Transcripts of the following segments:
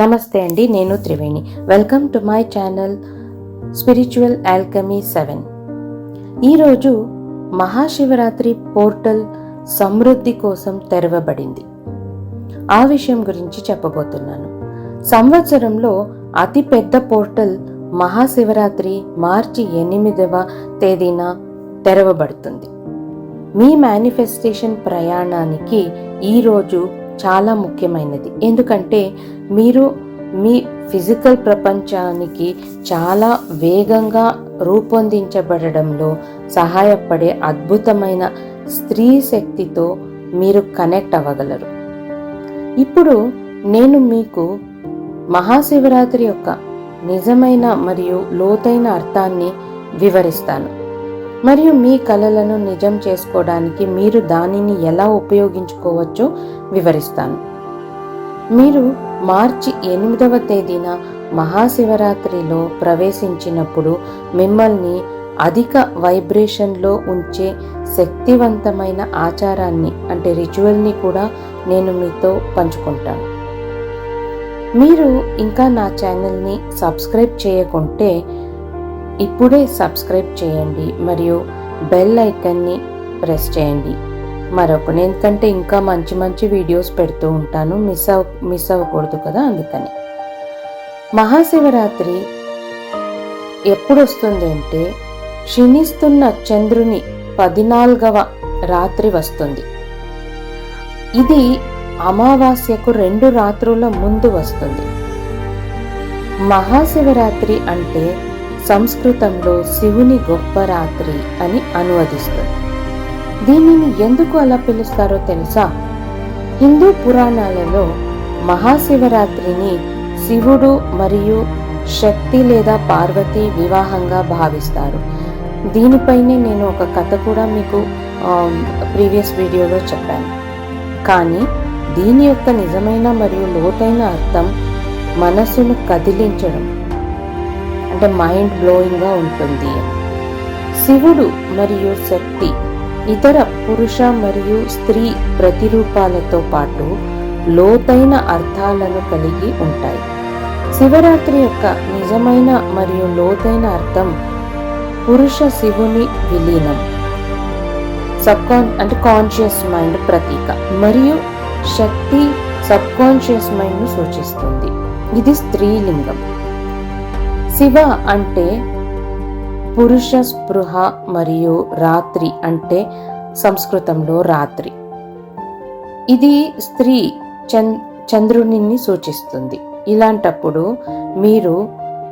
నమస్తే అండి నేను Triveni. Welcome to my channel spiritual alchemy seven ఈరోజు మహాశివరాత్రి పోర్టల్ సమృద్ధి కోసం తెరవబడింది. ఆ విషయం గురించి చెప్పబోతున్నాను. సంవత్సరంలో అతిపెద్ద పోర్టల్ మహాశివరాత్రి మార్చి ఎనిమిదవ తేదీన తెరవబడుతుంది. మీ మేనిఫెస్టేషన్ ప్రయాణానికి ఈరోజు చాలా ముఖ్యమైనది. ఎందుకంటే మీరు మీ ఫిజికల్ ప్రపంచానికి చాలా వేగంగా రూపొందించబడడంలో సహాయపడే అద్భుతమైన స్త్రీ శక్తితో మీరు కనెక్ట్ అవ్వగలరు. ఇప్పుడు నేను మీకు మహాశివరాత్రి యొక్క నిజమైన మరియు లోతైన అర్థాన్ని వివరిస్తాను. మరియు మీ కలలను నిజం చేసుకోవడానికి మీరు దానిని ఎలా ఉపయోగించుకోవచ్చో వివరిస్తాను. మీరు మార్చి ఎనిమిదవ తేదీన మహాశివరాత్రిలో ప్రవేశించినప్పుడు మిమ్మల్ని అధిక వైబ్రేషన్లో ఉంచే శక్తివంతమైన ఆచారాన్ని అంటే రిచువల్ని కూడా నేను మీతో పంచుకుంటాను. మీరు ఇంకా నా ఛానల్ని సబ్స్క్రైబ్ చేయకుంటే ఇప్పుడే సబ్స్క్రైబ్ చేయండి మరియు బెల్ ఐకన్ని ప్రెస్ చేయండి. మరొకటి ఎందుకంటే ఇంకా మంచి మంచి వీడియోస్ పెడుతూ ఉంటాను. మిస్ అవ మిస్ అవ్వకూడదు కదా అందుకని. మహాశివరాత్రి ఎప్పుడు వస్తుంది అంటే క్షీణిస్తున్న చంద్రుని పద్నాలుగవ రాత్రి వస్తుంది. ఇది అమావాస్యకు రెండు రాత్రుల ముందు వస్తుంది. మహాశివరాత్రి అంటే సంస్కృతంలో శివుని గొప్ప రాత్రి అని అనువదిస్తుంది. దీనిని ఎందుకు అలా పిలుస్తారో తెలుసా? హిందూ పురాణాలలో మహాశివరాత్రిని శివుడు మరియు శక్తి లేదా పార్వతి వివాహంగా భావిస్తారు. దీనిపైనే నేను ఒక కథ కూడా మీకు ప్రీవియస్ వీడియోలో చెప్పాను. కానీ దీని యొక్క నిజమైన మరియు లోతైన అర్థం మనసును కదిలించడం అంటే మైండ్ బ్లోయింగ్గా ఉంటుంది. శివుడు మరియు శక్తి ఇతర పురుష మరియు స్త్రీ ప్రతిరూపాలతో పాటు లోతైన అర్థాలను కలిగి ఉంటాయి. శివరాత్రి యొక్క నిజమైన మరియు లోతైన అర్థం పురుష శివుని విలీనం సబ్కాన్ అంటే కాన్షియస్ మైండ్ ప్రతీక మరియు శక్తి సబ్కాన్షియస్ మైండ్ను సూచిస్తుంది. ఇది స్త్రీలింగం. శివ అంటే పురుష స్పృహ మరియు రాత్రి అంటే సంస్కృతంలో రాత్రి. ఇది స్త్రీ చంద్రుని సూచిస్తుంది. ఇలాంటప్పుడు మీరు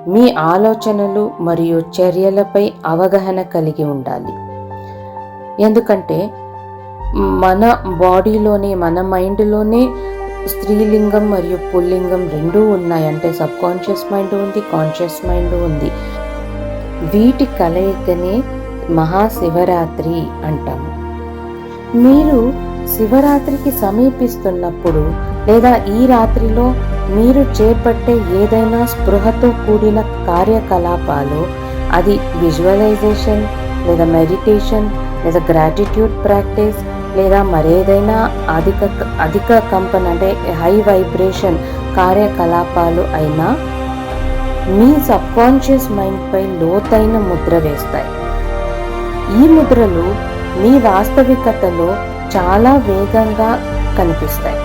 మీ ఆలోచనలు మరియు చర్యలపై అవగాహన కలిగి ఉండాలి. ఎందుకంటే మన బాడీలోనే మన మైండ్లోనే స్త్రీలింగం మరియు పుల్లింగం రెండూ ఉన్నాయి అంటే సబ్ కాన్షియస్ మైండ్ ఉంది కాన్షియస్ మైండ్ ఉంది. వీటి కలయికనే మహాశివరాత్రి అంటాము. మీరు శివరాత్రికి సమీపిస్తున్నప్పుడు లేదా ఈ రాత్రిలో మీరు చేపట్టే ఏదైనా స్పృహతో కూడిన కార్యకలాపాలు అది విజువలైజేషన్ లేదా మెడిటేషన్ లేదా గ్రాటిట్యూడ్ ప్రాక్టీస్ లేదా మరేదైనా అధిక అధిక కంపన్ అంటే హై వైబ్రేషన్ కార్యకలాపాలు అయినా మీ సబ్కాన్షియస్ మైండ్పై లోతైన ముద్ర వేస్తాయి. ఈ ముద్రలు మీ వాస్తవికతలో చాలా వేగంగా కనిపిస్తాయి.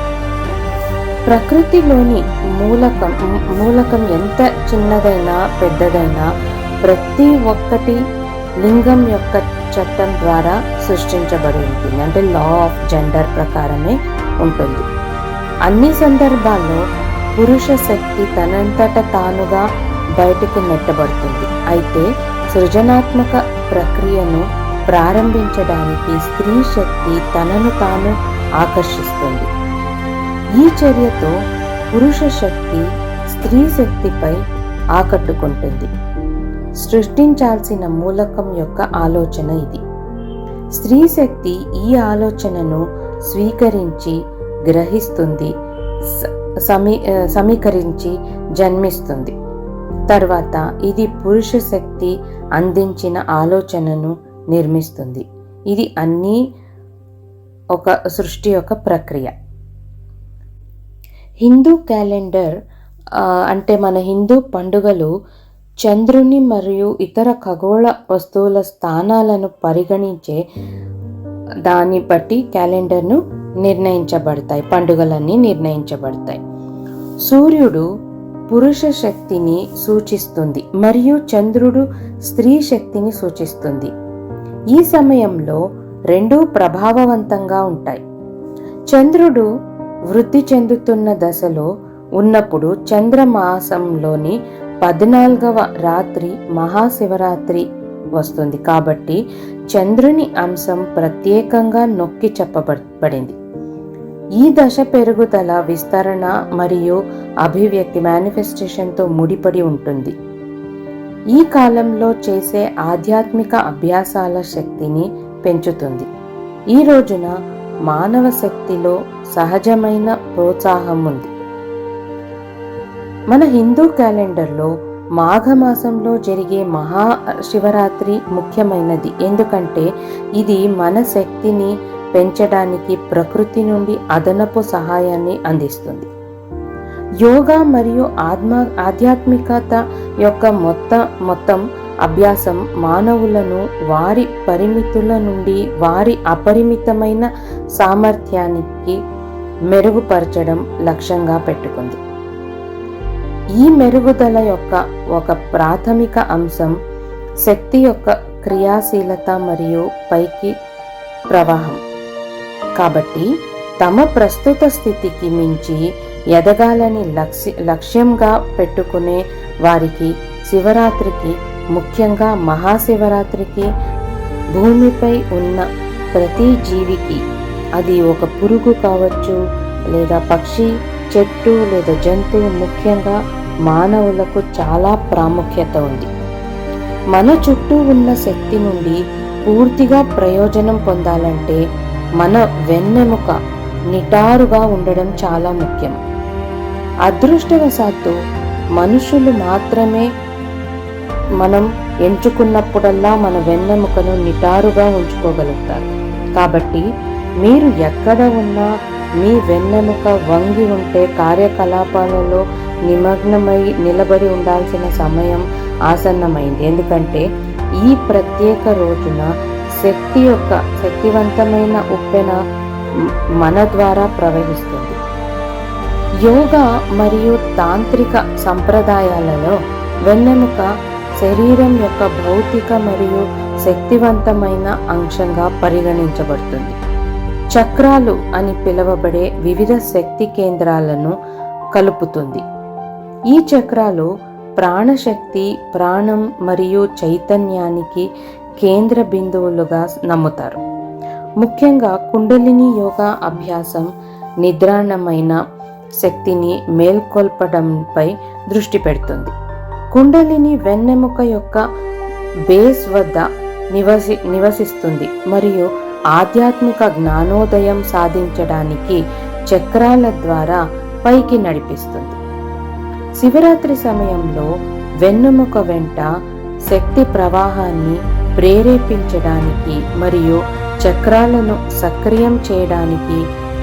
ప్రకృతిలోని మూలకం మూలకం ఎంత చిన్నదైనా పెద్దదైనా ప్రతి ఒక్కటి లింగం యొక్క చట్టం ద్వారా సృష్టించబడి ఉంటుంది. అంటే లా ఆఫ్ జెండర్ ప్రకారమే ఉంటుంది. అన్ని సందర్భాల్లో పురుష శక్తి తనంతట తానుగా బయటికి నెట్టబడుతుంది. అయితే సృజనాత్మక ప్రక్రియను ప్రారంభించడానికి స్త్రీ శక్తి తనను తాను ఆకర్షిస్తుంది. ఈ చర్యతో పురుష శక్తి స్త్రీ శక్తిపై ఆకట్టుకుంటుంది. సృష్టించాల్సిన మూలకం యొక్క ఆలోచన ఇది. స్త్రీ శక్తి ఈ ఆలోచనను స్వీకరించి గ్రహిస్తుంది సమీ సమీకరించి జన్మిస్తుంది. తర్వాత ఇది పురుష శక్తి అందించిన ఆలోచనను నిర్మిస్తుంది. ఇది అన్నీ ఒక సృష్టి యొక్క ప్రక్రియ. హిందూ క్యాలెండర్ అంటే మన హిందూ పండుగలు చంద్రుని మరియు ఇతర ఖగోళ వస్తువుల స్థానాలను పరిగణించే దాన్ని బట్టి క్యాలెండర్ను నిర్ణయించబడతాయి పండుగలన్నీ నిర్ణయించబడతాయి. సూర్యుడు పురుష శక్తిని సూచిస్తుంది మరియు చంద్రుడు స్త్రీ శక్తిని సూచిస్తుంది. ఈ సమయంలో రెండూ ప్రభావవంతంగా ఉంటాయి. చంద్రుడు వృద్ధి చెందుతున్న దశలో ఉన్నప్పుడు చంద్రమాసంలోని పద్నాలుగవ రాత్రి మహాశివరాత్రి వస్తుంది. కాబట్టి చంద్రుని అంశం ప్రత్యేకంగా నొక్కి చెప్పబడింది. ఈ దశ పెరుగుదల విస్తరణ మరియు అభివ్యక్తి మేనిఫెస్టేషన్తో ముడిపడి ఉంటుంది. ఈ కాలంలో చేసే ఆధ్యాత్మిక అభ్యాసాల శక్తిని పెంచుతుంది. ఈ రోజున మానవ శక్తిలో సహజమైన ప్రోత్సాహం ఉంది. మన హిందూ క్యాలెండర్లో మాఘమాసంలో జరిగే మహాశివరాత్రి ముఖ్యమైనది. ఎందుకంటే ఇది మన శక్తిని పెంచడానికి ప్రకృతి నుండి అదనపు సహాయాన్ని అందిస్తుంది. యోగా మరియు ఆత్మ ఆధ్యాత్మికత యొక్క మొత్తం మొత్తం అభ్యాసం మానవులను వారి పరిమితుల నుండి వారి అపరిమితమైన సామర్థ్యానికి మెరుగుపరచడం లక్ష్యంగా పెట్టుకుంది. ఈ మెరుగుదల యొక్క ఒక ప్రాథమిక అంశం శక్తి యొక్క క్రియాశీలత మరియు పైకి ప్రవాహం. కాబట్టి తమ ప్రస్తుత స్థితికి మించి ఎదగాలని లక్ష్య లక్ష్యంగా పెట్టుకునే వారికి శివరాత్రికి ముఖ్యంగా మహాశివరాత్రికి భూమిపై ఉన్న ప్రతి జీవికి అది ఒక పురుగు కావచ్చు లేదా పక్షి చెట్టు లేదా జంతువు ముఖ్యంగా మానవులకు చాలా ప్రాముఖ్యత ఉంది. మన చుట్టూ ఉన్న శక్తి నుండి పూర్తిగా ప్రయోజనం పొందాలంటే మన వెన్నెముక నిటారుగా ఉండడం చాలా ముఖ్యం. అదృష్టవశాత్తు మనుషులు మాత్రమే మనం ఎంచుకున్నప్పుడల్లా మన వెన్నెముకను నిటారుగా ఉంచుకోగలుగుతారు. కాబట్టి మీరు ఎక్కడ ఉన్నా మీ వెన్నెముక వంగి ఉంటే కార్యకలాపాలలో నిమగ్నమై నిలబడి ఉండాల్సిన సమయం ఆసన్నమైంది. ఎందుకంటే ఈ ప్రత్యేక రోజున శక్తి యొక్క శక్తివంతమైన ఉప్పెన మన ద్వారా ప్రవహిస్తుంది. యోగా మరియు తాంత్రిక సంప్రదాయాలలో వెన్నెముక శరీరం యొక్క భౌతిక మరియు శక్తివంతమైన అంశంగా పరిగణించబడుతుంది. చక్రాలు అని పిలువబడే వివిధ శక్తి కేంద్రాలను కలుపుతుంది. ఈ చక్రాలు ప్రాణశక్తి ప్రాణం మరియు చైతన్యానికి కేంద్ర బిందువులుగా నమ్ముతారు. ముఖ్యంగా కుండలిని యోగా అభ్యాసం నిద్రాణమైన శక్తిని మేల్కొల్పడంపై దృష్టి పెడుతుంది. కుండలిని వెన్నెముక యొక్క బేస్ వద్ద నివసి నివసిస్తుంది మరియు ఆధ్యాత్మిక జ్ఞానోదయం సాధించడానికి చక్రాల ద్వారా పైకి నడిపిస్తుంది. శివరాత్రి సమయంలో వెన్నెముక వెంట శక్తి ప్రవాహాన్ని ప్రేరేపించడానికి మరియు చక్రాలను సక్రియం చేయడానికి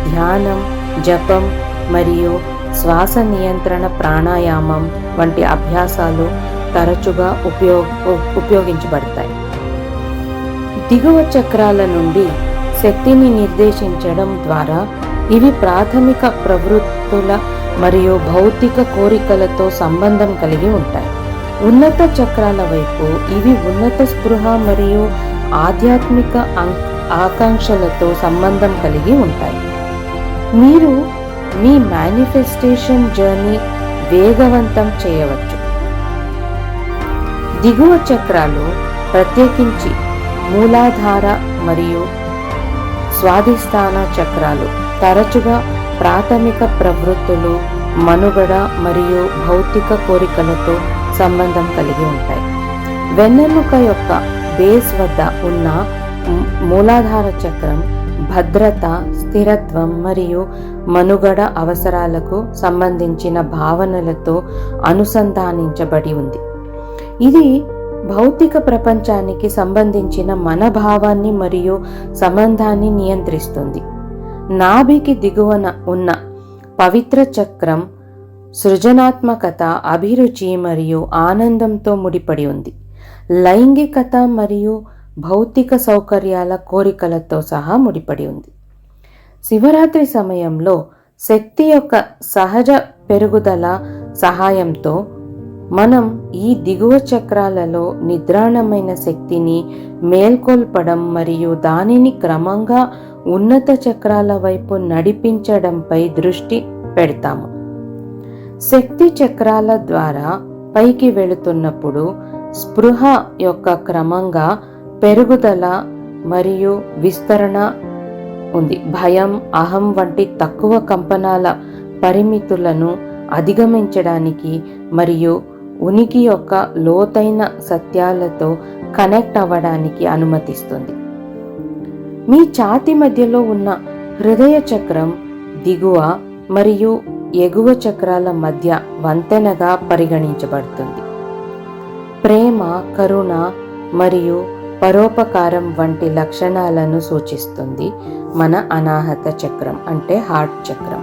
ధ్యానం జపం మరియు శ్వాస నియంత్రణ ప్రాణాయామం వంటి అభ్యాసాలు తరచుగా ఉపయోగ ఉపయోగించబడతాయి. దిగువ చక్రాల నుండి శక్తిని నిర్దేశించడం ద్వారా ఇవి ప్రాథమిక ప్రవృత్తుల మరియు భౌతిక కోరికలతో సంబంధం కలిగి ఉంటాయి. ఉన్నత చక్రాల వైపు ఇవి ఉన్నత స్పృహ మరియు ఆధ్యాత్మిక అం- ఆకాంక్షలతో సంబంధం కలిగి ఉంటాయి. మీరు మీ మేనిఫెస్టేషన్ జర్నీ వేగవంతం చేయవచ్చు. దిగువ చక్రాలు ప్రత్యేకించి మూలాధార మరియు స్వాధిష్టాన చక్రాలు. తరచుగా ప్రాథమిక ప్రవృత్తులు మనుగడ మరియు భౌతిక కోరికలతో సంబంధం కలిగి ఉంటాయి. వెన్నెముక యొక్క బేస్ వద్ద ఉన్న మూలాధార చక్రం భద్రత స్థిరత్వం మరియు మనుగడ అవసరాలకు సంబంధించిన భావనలతో అనుసంధానించబడి ఉంది. ఇది భౌతిక ప్రపంచానికి సంబంధించిన మన భావాన్ని మరియు సంబంధాన్ని నియంత్రిస్తుంది. నాభికి దిగువన ఉన్న పవిత్ర చక్రం సృజనాత్మకత అభిరుచి మరియు ఆనందంతో ముడిపడి ఉంది. లైంగికత మరియు భౌతిక సౌకర్యాల కోరికలతో సహా ముడిపడి ఉంది. శివరాత్రి సమయంలో శక్తి యొక్క సహజ పెరుగుదల సహాయంతో మనం ఈ దిగువ చక్రాలలో నిద్రాణమైన శక్తిని మేల్కొల్పడం మరియు దానిని క్రమంగా ఉన్నత చక్రాల వైపు నడిపించడంపై దృష్టి పెడతాము. శక్తి చక్రాల ద్వారా పైకి వెళుతున్నప్పుడు స్పృహ యొక్క క్రమంగా పెరుగుదల మరియు విస్తరణ ఉంది. భయం అహం వంటి తక్కువ కంపనాల పరిమితులను అధిగమించడానికి మరియు ఉనికి యొక్క లోతైన సత్యాలతో కనెక్ట్ అవ్వడానికి అనుమతిస్తుంది. మీ ఛాతి మధ్యలో ఉన్న హృదయ చక్రం దిగువ మరియు ఎగువ చక్రాల మధ్య వంతెనగా పరిగణించబడుతుంది. ప్రేమ కరుణ మరియు పరోపకారం వంటి లక్షణాలను సూచిస్తుంది మన అనాహత చక్రం అంటే హార్ట్ చక్రం.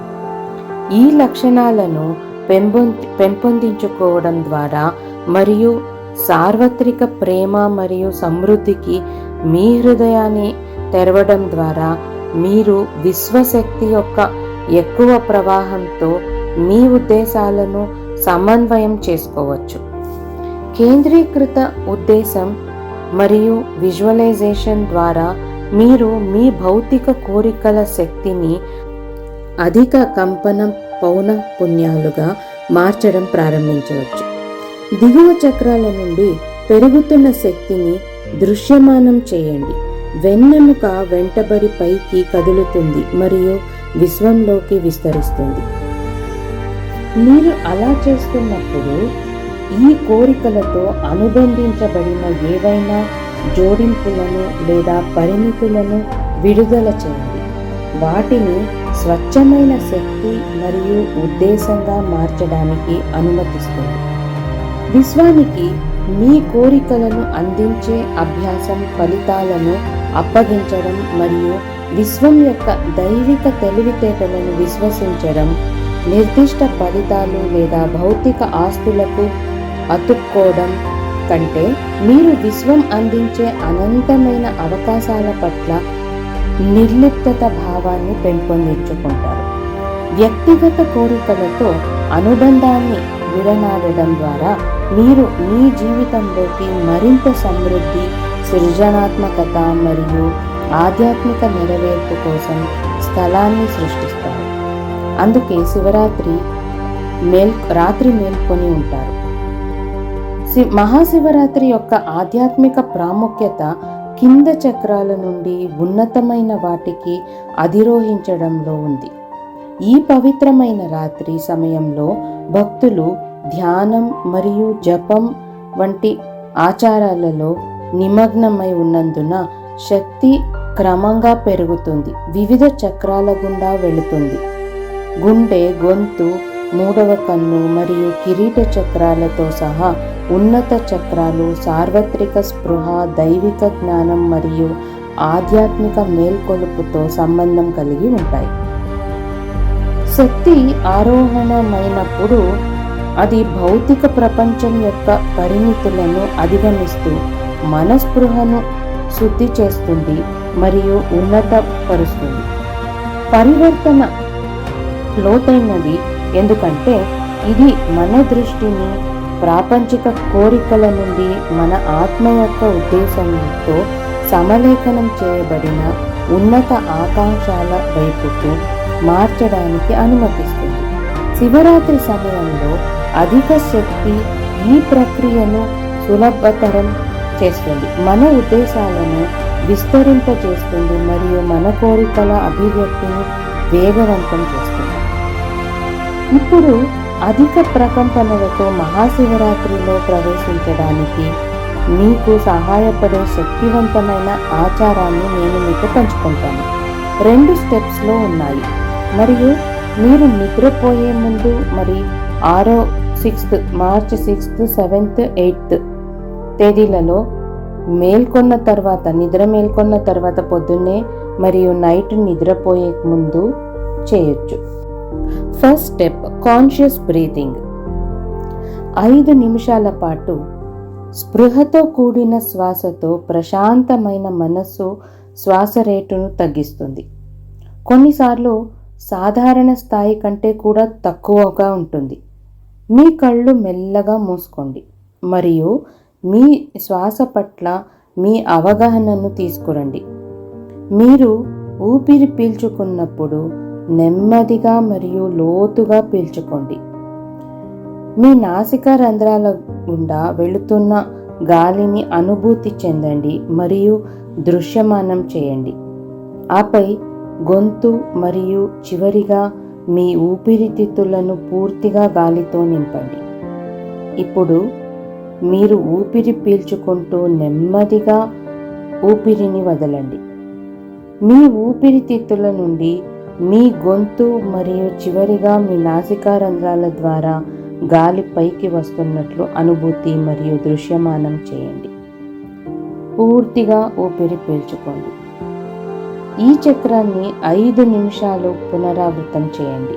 ఈ లక్షణాలను పెంపొంది పెంపొందించుకోవడం ద్వారా మరియు సార్వత్రిక ప్రేమ మరియు సమృద్ధికి మీ హృదయాన్ని తెరవడం ద్వారా మీరు విశ్వశక్తి యొక్క ఎక్కువ ప్రవాహంతో మీ ఉద్దేశాలను సమన్వయం చేసుకోవచ్చు. కేంద్రీకృత ఉద్దేశం మరియు విజువలైజేషన్ ద్వారా మీరు మీ భౌతిక కోరికల శక్తిని అధిక కంపనం పౌన పుణ్యాలుగా మార్చడం ప్రారంభించవచ్చు. దిగువ చక్రాల నుండి పెరుగుతున్న శక్తిని దృశ్యమానం చేయండి. వెన్నెముక వెంటబడి పైకి కదులుతుంది మరియు విశ్వంలోకి విస్తరిస్తుంది. మీరు అలా చేస్తున్నప్పుడు ఈ కోరికలతో అనుబంధించబడిన ఏవైనా జోడింపులను లేదా పరిమితులను విడుదల చేయండి. వాటిని స్వచ్ఛమైన శక్తి మరియు ఉద్దేశంగా మార్చడానికి అనుమతిస్తుంది. విశ్వానికి మీ కోరికలను అందించే అభ్యాసం ఫలితాలను అప్పగించడం మరియు విశ్వం యొక్క దైవిక తెలివితేటలను విశ్వసించడం నిర్దిష్ట ఫలితాలు లేదా భౌతిక ఆస్తులకు అతుక్కోవడం కంటే మీరు విశ్వం అందించే అనంతమైన అవకాశాల పట్ల నిర్లిప్తత భావాన్ని పెంపొందించుకుంటారు. వ్యక్తిగత కోరికలతో అనుబంధాన్ని విడనాడడం ద్వారా మీరు మీ జీవితంలోకి మరింత సమృద్ధి సృజనాత్మకత మరియు ఆధ్యాత్మిక నెరవేర్పు కోసం స్థలాన్ని సృష్టిస్తారు. అందుకే శివరాత్రి మేల్ రాత్రి మేల్కొని ఉంటారు. మహాశివరాత్రి యొక్క ఆధ్యాత్మిక ప్రాముఖ్యత కింద చక్రాల నుండి ఉన్నతమైన వాటికి అధిరోహించడంలో ఉంది. ఈ పవిత్రమైన రాత్రి సమయంలో భక్తులు ధ్యానం మరియు జపం వంటి ఆచారాలలో నిమగ్నమై ఉన్నందున శక్తి క్రమంగా పెరుగుతుంది. వివిధ చక్రాల గుండా వెళుతుంది. గుండె గొంతు మూడవ కన్ను మరియు కిరీట చక్రాలతో సహా ఉన్నత చక్రాలు సార్వత్రిక స్పృహ దైవిక జ్ఞానం మరియు ఆధ్యాత్మిక మేల్కొలుపుతో సంబంధం కలిగి ఉంటాయి. శక్తి ఆరోహణమైనప్పుడు అది భౌతిక ప్రపంచం యొక్క పరిమితులను అధిగమిస్తూ మనస్పృహను శుద్ధి చేస్తుంది మరియు ఉన్నతపరుస్తుంది. పరివర్తన లోతైనది ఎందుకంటే ఇది మన దృష్టిని ప్రాపంచిక కోరికల నుండి మన ఆత్మ యొక్క ఉద్దేశంతో సమలేఖనం చేయబడిన ఉన్నత ఆకాంక్షల వైపుకు మార్చడానికి అనుమతిస్తుంది. శివరాత్రి సమయంలో అధిక శక్తి ఈ ప్రక్రియను సులభతరం చేస్తుంది. మన ఉద్దేశాలను విస్తరింపజేస్తుంది మరియు మన కోరికల అభివ్యక్తిని వేగవంతం చేస్తుంది. ఇప్పుడు అధిక ప్రకంపనలతో మహాశివరాత్రిలో ప్రవేశించడానికి మీకు సహాయపడే శక్తివంతమైన ఆచారాన్ని నేను మీకు పంచుకుంటాను. రెండు స్టెప్స్లో ఉన్నాయి. మరియు మీరు నిద్రపోయే ముందు మరి ఆరో sixth March sixth seventh eighth తేదీలలో మేల్కొన్న తర్వాత నిద్ర మేల్కొన్న తర్వాత పొద్దున్నే మరియు నైట్ నిద్రపోయే ముందు చేయొచ్చు. ఫస్ట్ స్టెప్ కాన్షియస్ బ్రీతింగ్ ఐదు నిమిషాల పాటు స్పృహతో కూడిన శ్వాసతో ప్రశాంతమైన మనస్సు శ్వాస రేటును తగ్గిస్తుంది. కొన్నిసార్లు సాధారణ స్థాయి కంటే కూడా తక్కువగా ఉంటుంది. మీ కళ్ళు మెల్లగా మూసుకోండి. మరియు మీ శ్వాస పట్ల మీ అవగాహనను తీసుకురండి. మీరు ఊపిరి పీల్చుకున్నప్పుడు నెమ్మదిగా మరియు లోతుగా పీల్చుకోండి. మీ నాసిక రంధ్రాల గుండా వెళుతున్న గాలిని అనుభూతి చెందండి మరియు దృశ్యమానం చేయండి. ఆపై గొంతు మరియు చివరిగా మీ ఊపిరితిత్తులను పూర్తిగా గాలితో నింపండి. ఇప్పుడు మీరు ఊపిరి పీల్చుకుంటూ నెమ్మదిగా ఊపిరిని వదలండి. మీ ఊపిరితిత్తుల నుండి మీ గొంతు మరియు చివరిగా మీ నాసికా రంధ్రాల ద్వారా గాలి పైకి వస్తున్నట్లు అనుభూతి మరియు దృశ్యమానం చేయండి. పూర్తిగా ఊపిరి పీల్చుకోండి. ఈ చక్రాన్ని ఐదు నిమిషాలు పునరావృతం చేయండి.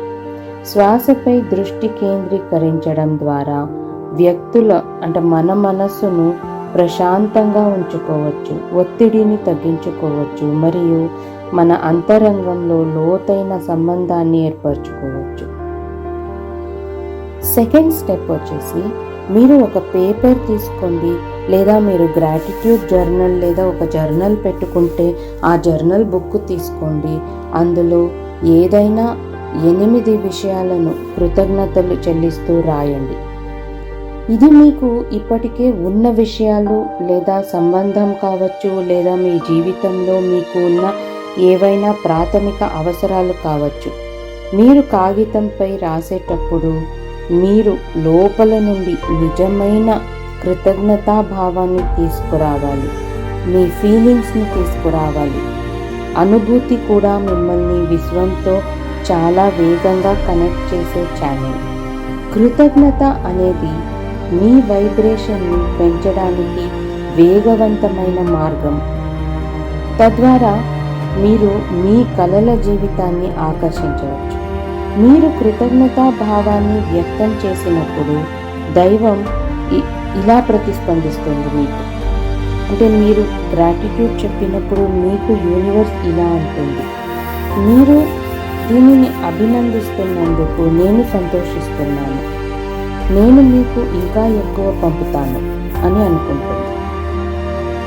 శ్వాసపై దృష్టి కేంద్రీకరించడం ద్వారా వ్యక్తుల అంటే మన మనస్సును ప్రశాంతంగా ఉంచుకోవచ్చు ఒత్తిడిని తగ్గించుకోవచ్చు మరియు మన అంతరంగంలో లోతైన సంబంధాన్ని ఏర్పరచుకోవచ్చు. సెకండ్ స్టెప్ వచ్చేసి మీరు ఒక పేపర్ తీసుకోండి లేదా మీరు గ్రాటిట్యూడ్ జర్నల్ లేదా ఒక జర్నల్ పెట్టుకుంటే ఆ జర్నల్ బుక్ తీసుకోండి. అందులో ఏదైనా ఎనిమిది విషయాలను కృతజ్ఞతలు చెల్లిస్తూ రాయండి. ఇది మీకు ఇప్పటికే ఉన్న విషయాలు లేదా సంబంధం కావచ్చు లేదా మీ జీవితంలో మీకు ఉన్న ఏవైనా ప్రాథమిక అవసరాలు కావచ్చు. మీరు కాగితంపై రాసేటప్పుడు మీరు లోపల నుండి నిజమైన కృతజ్ఞతాభావాన్ని తీసుకురావాలి. మీ ఫీలింగ్స్ని తీసుకురావాలి. అనుభూతి కూడా మిమ్మల్ని విశ్వంతో చాలా వేగంగా కనెక్ట్ చేసే ఛానల్. కృతజ్ఞత అనేది మీ వైబ్రేషన్ను పెంచడానికి వేగవంతమైన మార్గం. తద్వారా మీరు మీ కలల జీవితాన్ని ఆకర్షించవచ్చు. మీరు కృతజ్ఞతా భావాన్ని వ్యక్తం చేసినప్పుడు దైవం ఇ- ఇలా ప్రతిస్పందిస్తుంది మీకు. అంటే మీరు గ్రాటిట్యూడ్ చెప్పినప్పుడు మీకు యూనివర్స్ ఇలా ఉంటుంది మీరు దీనిని అభినందిస్తున్నందుకు నేను సంతోషిస్తున్నాను. నేను మీకు ఇంకా ఎక్కువ పంపుతాను అని అనుకుంటుంది.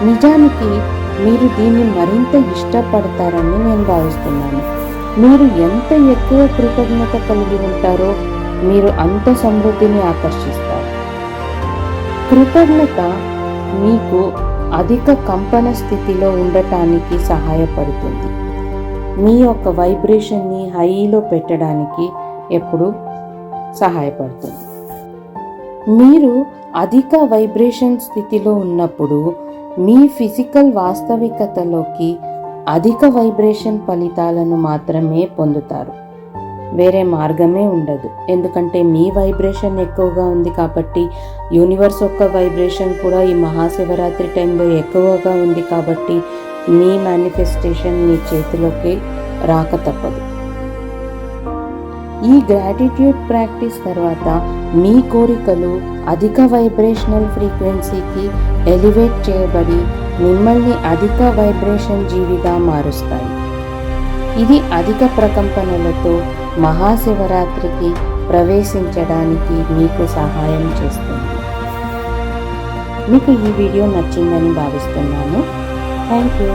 నిజానికి మీరు దీన్ని మరింత ఇష్టపడతారని నేను భావిస్తున్నాను. మీరు ఎంత ఎక్కువ కృతజ్ఞత కలిగి ఉంటారో మీరు అంత సమృద్ధిని ఆకర్షిస్తారు. కృతజ్ఞత మీకు అధిక కంపన స్థితిలో ఉండటానికి సహాయపడుతుంది. మీ యొక్క వైబ్రేషన్ని హైలో పెట్టడానికి ఎప్పుడు సహాయపడుతుంది. మీరు అధిక వైబ్రేషన్ స్థితిలో ఉన్నప్పుడు మీ ఫిజికల్ వాస్తవికతలోకి అధిక వైబ్రేషన్ ఫలితాలను మాత్రమే పొందుతారు. వేరే మార్గమే ఉండదు. ఎందుకంటే మీ వైబ్రేషన్ ఎక్కువగా ఉంది కాబట్టి యూనివర్స్ యొక్క వైబ్రేషన్ కూడా ఈ మహాశివరాత్రి టైంలో ఎక్కువగా ఉంది కాబట్టి మీ మేనిఫెస్టేషన్ మీ చేతిలోకి రాక తప్పదు. ఈ గ్రాటిట్యూడ్ ప్రాక్టీస్ తర్వాత మీ కోరికలు అధిక వైబ్రేషనల్ ఫ్రీక్వెన్సీకి ఎలివేట్ చేయబడి మిమ్మల్ని అధిక వైబ్రేషన్ జీవిగా మారుస్తాయి. ఇది అధిక ప్రకంపనలతో మహాశివరాత్రికి ప్రవేశించడానికి మీకు సహాయం చేస్తుంది. మీకు ఈ వీడియో నచ్చిందని భావిస్తున్నాను. Thank you